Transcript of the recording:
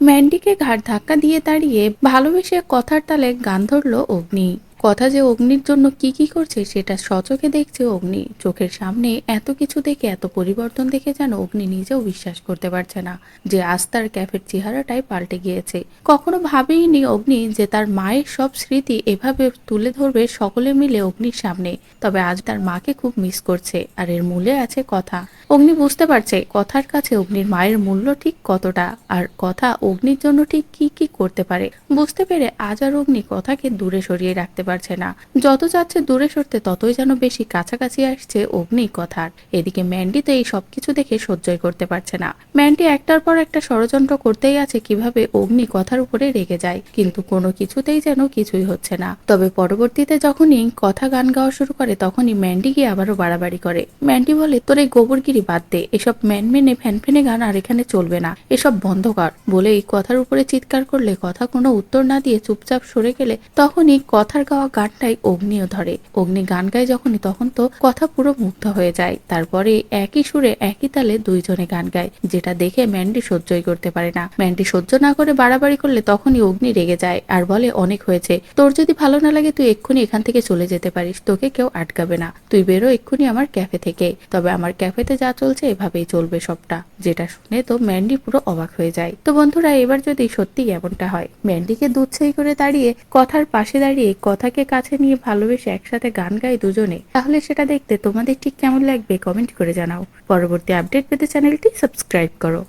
ম্যান্ডিকে ঘাড় ধাক্কা দিয়ে দাঁড়িয়ে ভালোবেসে কথার তালে গান ধরল অগ্নি। কথা যে অগ্নির জন্য কি কি করছে, সেটা সচোখে দেখছে অগ্নি। চোখের সামনে এত কিছু দেখে, এত পরিবর্তন দেখে যেন অগ্নি নিজেও বিশ্বাস করতে পারছে না যে আজ তার ক্যাফের চেহারাটাই পাল্টে গিয়েছে। কখনো ভাবেইনি অগ্নি যে তার মায়ের সব স্মৃতি এভাবে তুলে ধরবে সকলে মিলে অগ্নির সামনে। তবে আজ তার মাকে খুব মিস করছে, আর এর মূলে আছে কথা। অগ্নি বুঝতে পারছে কথার কাছে অগ্নির মায়ের মূল্য ঠিক কতটা, আর কথা অগ্নির জন্য ঠিক কি কি করতে পারে। বুঝতে পেরে আজ আর অগ্নি কথাকে দূরে সরিয়ে রাখতে পারছে না। যত যাচ্ছে দূরে সরতে ততই যেন বেশি কাছাকাছি আসছে অগ্নি কথার এদিকে ম্যান্ডি তো এই সবকিছু দেখে সহ্যই করতে পারছে না। ম্যান্ডি একটার পর একটা ষড়যন্ত্র করতেই আছে কীভাবে অগ্নি কথার উপরে রেগে যায়। কিন্তু কোনো কিছুতেই যেন কিছুই হচ্ছে না। তবে পরবর্তীতে যখনই কথা গান গাওয়া শুরু করে, তখনই ম্যান্ডি গিয়ে আবারও বাড়াবাড়ি করে। ম্যান্ডি বলে, তোর এই গোবরগিরি বাদ দে। এসব ম্যানমেনে ফ্যানফেনে গান আর এখানে চলবে না। এসব বন্ধ কর। বলে এই কথার উপরে চিৎকার করলে কথা কোনো উত্তর না দিয়ে চুপচাপ সরে গেলে, তখনই কথার গাওয়া গানটাই অগ্নিও ধরে। অগ্নি গান গায় যখনই, তখন তো কথা পুরো মুগ্ধ হয়ে যায়। তারপরে একই সুরে, একই তালে দুইজনে গান গায়, যেটা দেখে ম্যান্ডি সহ্যই করতে পারে না। ম্যান্ডি সহ্য না করে বাড়াবাড়ি করলে তখনই অগ্নি রেগে যায় আর বলে, অনেক হয়েছে। তোর যদি ভালো না লাগে, তুই এক্ষুনি এখান থেকে চলে যেতে পারিস। তোকে কেউ আটকাবে না। তুই বেরো এক্ষুনি আমার ক্যাফে থেকে। তবে আমার ক্যাফেতে যা চলছে, এভাবেই চলবে সবটা। যেটা শুনে তো ম্যান্ডি পুরো অবাক হয়ে যায়। তো বন্ধুরা, এবার যদি সত্যি এমনটা হয়? ম্যান্ডিকে দুধছাই করে দাঁড়িয়ে কথার পাশে দাঁড়িয়ে কথাকে কাছে নিয়ে ভালোবেসে একসাথে গান গায় দুজনে, তাহলে সেটা দেখতে তোমাদের ঠিক কেমন লাগবে কমেন্ট করে জানাও। পরবর্তী আপডেট পেতে চ্যানেলটি সাবস্ক্রাইব করো।